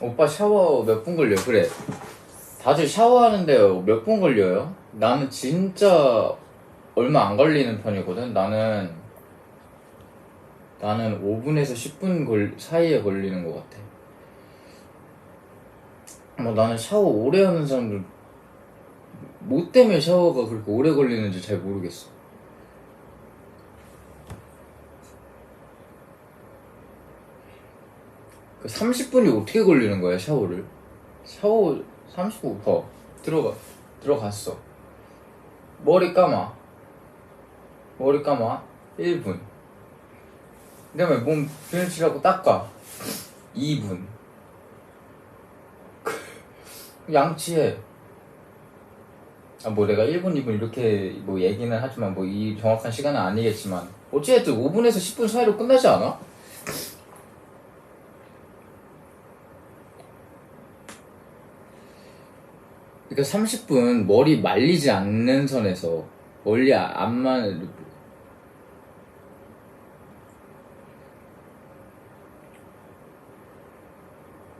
오빠 샤워 몇 분 걸려? 그래. 다들 샤워하는데 몇 분 걸려요? 나는 진짜 얼마 안 걸리는 편이거든. 나는 나는 5분에서 10분 걸, 사이에 걸리는 것 같아. 뭐 나는 샤워 오래 하는 사람들 뭐 때문에 샤워가 그렇게 오래 걸리는지 잘 모르겠어. 그 30분이 어떻게 걸리는 거야 샤워를? 샤워 30분 더 들어가 들어갔어. 머리 감아. 머리 감아 1분. 그 다음에 몸 비누칠하고 닦아 2분. 양치해. 아, 뭐 내가 1분, 2분 이렇게 뭐 얘기는 하지만 뭐 이 정확한 시간은 아니겠지만 어찌됐든 5분에서 10분 사이로 끝나지 않아? 그러니까 30분 머리 말리지 않는 선에서 아- 안만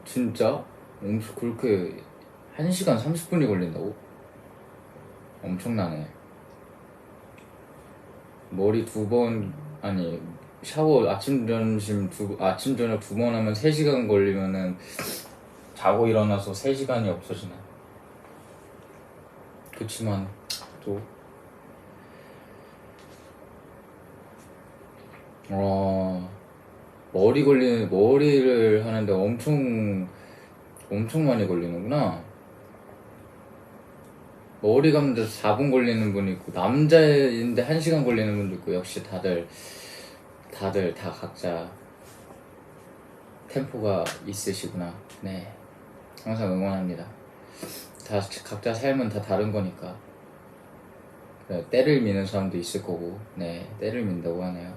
진짜? 엄청 그렇게 1시간 30분이 걸린다고? 엄청나네. 머리 두 번, 아니, 샤워 아침, 점심 두, 아침, 저녁 두 번 하면 3시간 걸리면은 자고 일어나서 3시간이 없어지네. 그치만, 또. 어, 머리 걸리는, 머리를 하는데 엄청, 엄청 많이 걸리는구나. 머리 감는데 4분 걸리는 분 있고 남자인데 1시간 걸리는 분도 있고 역시 다들 다들 다 각자 템포가 있으시구나 네 항상 응원합니다 다 각자 삶은 다 다른 거니까. 때를 미는 사람도 있을 거고. 네 때를 민다고 하네요.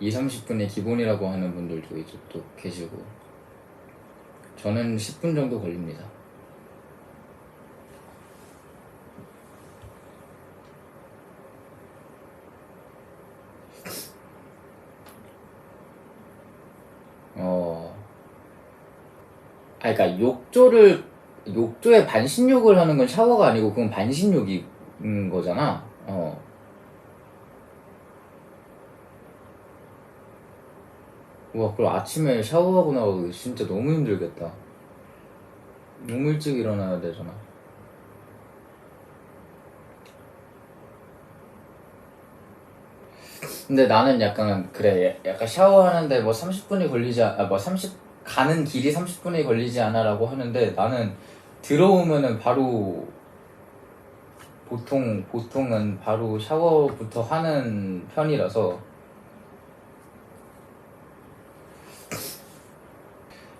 2, 30분이 기본이라고 하는 분들도 이제 또 계시고. 저는 10분 정도 걸립니다. 어. 아, 그러니까 욕조를 욕조에 반신욕을 하는 건 샤워가 아니고 그건 반신욕인 거잖아. 어. 와, 그럼 아침에 샤워하고 나가기 진짜 너무 힘들겠다. 너무 일찍 일어나야 되잖아. 근데 나는 약간 그래 약간 샤워하는데 뭐 30분이 걸리지 아뭐 30 가는 길이 30분이 걸리지 않아라고 하는데 나는 들어오면은 바로 보통 보통은 바로 샤워부터 하는 편이라서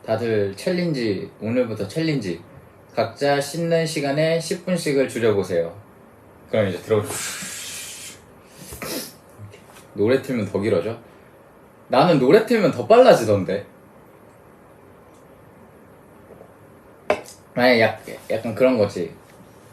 다들 챌린지 오늘부터 챌린지 각자 씻는 시간에 10분씩을 줄여보세요. 그럼 이제 들어 노래 틀면 더 길어져? 나는 노래 틀면 더 빨라지던데. 만약에 약, 약간 그런 거지.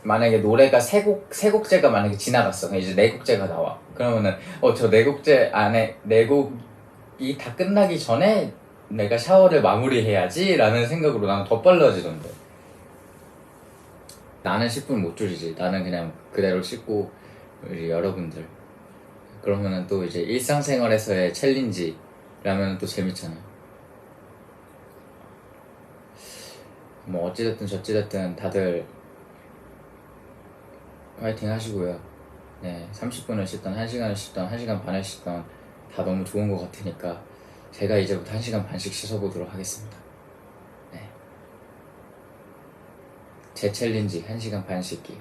만약에 노래가 세 곡, 세 곡째가 만약에 지나갔어. 이제 네 곡째가 나와. 그러면은, 어, 저 네 곡째 안에, 네 곡이 다 끝나기 전에 내가 샤워를 마무리해야지. 라는 생각으로 나는 더 빨라지던데. 나는 10분 못 줄이지. 나는 그냥 그대로 씻고, 우리 여러분들. 그러면은 또 이제 일상생활에서의 챌린지라면 또 재밌잖아. 뭐 어찌됐든 저찌됐든 다들 화이팅 하시고요. 네, 30분을 씻던 1시간을 씻던 1시간 반을 씻던 다 너무 좋은 것 같으니까 제가 이제부터 1시간 반씩 씻어보도록 하겠습니다. 네. 제 챌린지 1시간 반 씻기.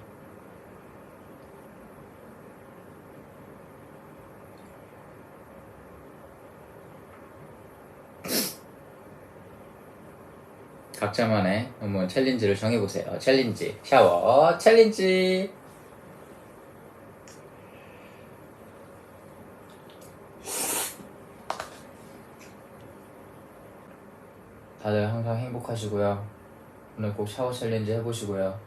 각자만의 한번 챌린지를 정해보세요. 챌린지. 샤워 챌린지. 다들 항상 행복하시고요. 오늘 꼭 샤워 챌린지 해보시고요.